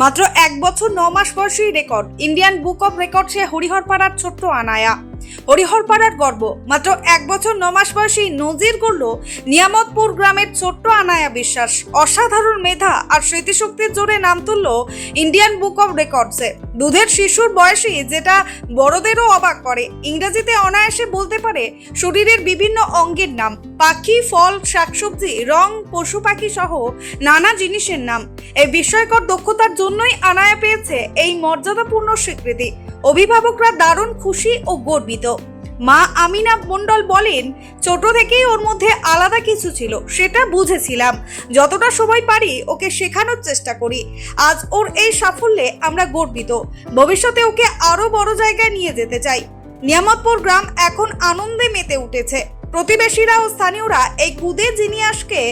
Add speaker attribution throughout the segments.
Speaker 1: মাত্র এক বছর ন মাস বয়সী রেকর্ড ইন্ডিয়ান বুক অফ রেকর্ডসে হরিহরপাড়ার ছোট্ট আনায়া। হরিহরপাড়ার গর্ব। মাত্র এক বছর ন মাস বয়সী নজির করল নিয়ামতপুর গ্রামের ছোট্ট আনায়া বিশ্বাস। অসাধারণ মেধা আর স্মৃতিশক্তির জোরে নাম তুলল ইন্ডিয়ান বুক অফ রেকর্ডসে দুধের শিশুর বয়সী যেটা বড়দেরও অবাক করে। ইংরেজিতে অনায়াসে বলতে পারে শরীরের বিভিন্ন অঙ্গের নাম। পাখি, ফল, শাকসবজি, রং, পশু পাখি সহ নানা জিনিসের নাম। এই বিস্ময়কর দক্ষতার জন্যই আনায়া পেয়েছে এই মর্যাদাপূর্ণ স্বীকৃতি। অভিভাবকরা দারুণ খুশি ও গর্বিত। মা আমিনা মণ্ডল বলেন, ছোট থেকেই ওর মধ্যে আলাদা কিছু ছিল, সেটা বুঝেছিলাম। যতটা সময় পারি ওকে শেখানোর চেষ্টা করি। আজ ওর এই সাফল্যে আমরা গর্বিত। ভবিষ্যতে ওকে আরও বড় জায়গায় নিয়ে যেতে চাই। নিয়ামতপুর গ্রাম এখন আনন্দে মেতে উঠেছে। প্রতিবেশীরা ও স্থানীয়রা এই কুদে জিনিয়াসকে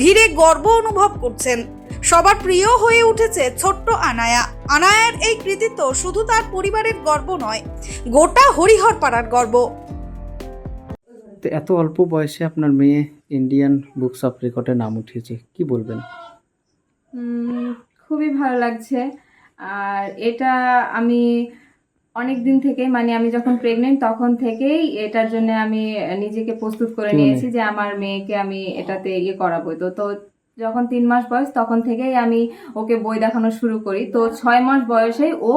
Speaker 1: ঘিরে গর্ব অনুভব করছেন। সবার প্রিয় হয়ে উঠেছে ছোট্ট আনায়া। আনায়ার এই কৃতিত্ব শুধু তার পরিবারের গর্ব নয় গোটা হরিহর পাড়ার গর্ব।
Speaker 2: তো এত অল্প বয়সে আপনার মেয়ে ইন্ডিয়ান বুকস অফ রেকর্ডে নাম উঠিয়েছে কি বলবেন?
Speaker 3: খুবই ভালো লাগছে। আর এটা আমি অনেক দিন থেকে মানে আমি যখন প্রেগনেন্ট তখন থেকেই এটার জন্য আমি নিজেকে প্রস্তুত করে নিয়েছি যে আমার মেয়েকে আমি এটাতে ইয়ে করাবো। তো তো যখন তিন মাস বয়স তখন থেকেই আমি ওকে বই দেখানো শুরু করি। তো ছয় মাস বয়সেই ও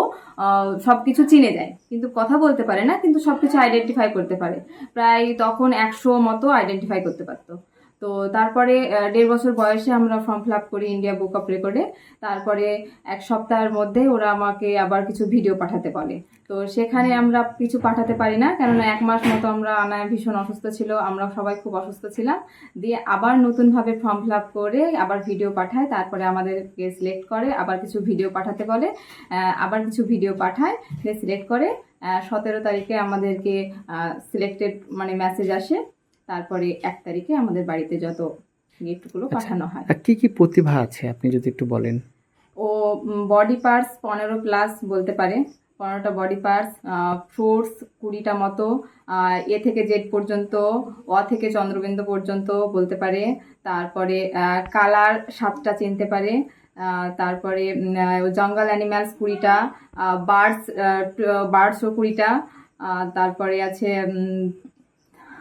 Speaker 3: সবকিছু চিনে যায়। কিন্তু কথা বলতে পারে না কিন্তু সবকিছু আইডেন্টিফাই করতে পারে। প্রায় তখন একশো মতো আইডেন্টিফাই করতে পারতো। তো তারপরে দেড় বছর বয়সে আমরা ফর্ম ফিল আপ করি ইন্ডিয়া বুক অফ রেকর্ডে তারপরে এক সপ্তাহের মধ্যে ওরা আমাকে আবার কিছু ভিডিও পাঠাতে বলে। তো সেখানে আমরা কিছু পাঠাতে পারি না কেননা এক মাস মতো আমরা আনায় ভীষণ অসুস্থ ছিল আমরা সবাই খুব অসুস্থ ছিলাম। দিয়ে আবার নতুনভাবে ফর্ম ফিল আপ করে আবার ভিডিও পাঠায় তারপরে আমাদেরকে সিলেক্ট করে আবার কিছু ভিডিও পাঠাতে বলে আবার কিছু ভিডিও পাঠায় সে সিলেক্ট করে সতেরো তারিখে আমাদেরকে সিলেক্টেড মানে মেসেজ আসে। তারপরে এক তারিখে আমাদের বাড়িতে যত গিফটগুলো পাঠানো হয়।
Speaker 2: আর কি কি প্রতিভা আছে আপনি যদি একটু বলেন?
Speaker 3: ও বডি পার্টস পনেরো প্লাস বলতে পারে। পনেরোটা বডি পার্টস ফ্রুটস কুড়িটা মতো এ থেকে জেড পর্যন্ত অ থেকে চন্দ্রবিন্দু পর্যন্ত বলতে পারে। তারপরে কালার সাতটা চিনতে পারে। তারপরে জঙ্গল অ্যানিম্যালস কুড়িটা বার্ডস বার্ডসও কুড়িটা। তারপরে আছে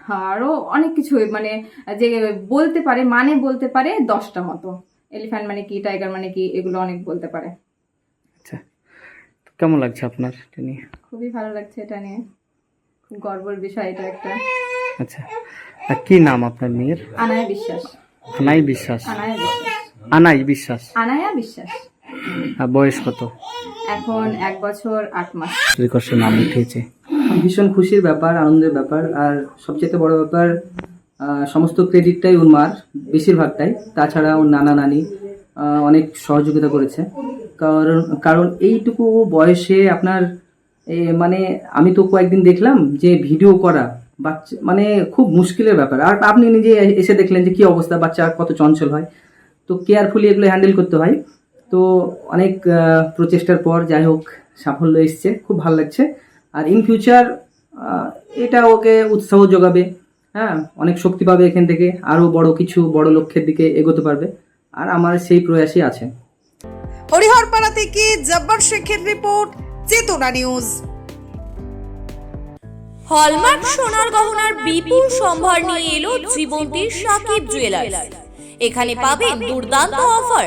Speaker 3: আরও অনেক কিছু মানে যে বলতে পারে মানে বলতে পারে দশটা মতো। এলিফ্যান্ট মানে কি টাইগার মানে কি এগুলো অনেক বলতে পারে।
Speaker 2: আচ্ছা কেমন লাগছে আপনার এটা নিয়ে?
Speaker 3: খুবই ভালো লাগছে এটা নিয়ে। খুব গর্বের বিষয় এটা একটা।
Speaker 2: আচ্ছা আর কি নাম আপনার মেয়ের?
Speaker 3: আনায়া বিশ্বাস।
Speaker 2: আনাই বিশ্বাস।
Speaker 3: আনায়া বিশ্বাস।
Speaker 2: আনাই বিশ্বাস।
Speaker 3: আনায়া বিশ্বাস।
Speaker 2: আর বয়স কত?
Speaker 3: এখন এক বছর আট মাস।
Speaker 2: রেকর্ডে নাম উঠিয়েছে।
Speaker 4: ভীষণ খুশির ব্যাপার, আনন্দের ব্যাপার, আর সবচেয়ে বড় ব্যাপার সমস্ত ক্রেডিটটাই ওর মার, বেশিরভাগটাই। তাছাড়া ওর নানা নানি অনেক সহযোগিতা করেছে। কারণ কারণ এইটুকু বয়সে আপনার মানে আমি তো কয়েকদিন দেখলাম যে ভিডিও করা বাচ্চা মানে খুব মুশকিলের ব্যাপার। আর আপনি নিজে এসে দেখলেন যে কি অবস্থা, বাচ্চা কত চঞ্চল হয়। তো কেয়ারফুলি এগুলো হ্যান্ডেল করতে হয়। তো অনেক প্রচেষ্টার পর যাই হোক, সাফল্য এসছে। খুব ভালো লাগছে। আর ইন ফিউচার এটা ওকে উৎসাহ যোগাবে হ্যাঁ অনেক শক্তি পাবে এখান থেকে আরও বড় কিছু বড় লক্ষ্যের দিকে এগোতে পারবে আর আমার সেই প্রয়াসই আছে।
Speaker 1: হরিহরপাড়া থেকে জব্বার শেখের রিপোর্ট? চেতনা নিউজ।
Speaker 5: হলমার্ক সোনার গহনার বিপুল সম্ভার নিয়ে এলো জীবন্তীর সাকিব জুয়েলার্স এখানে পাবেন দুর্দান্ত অফার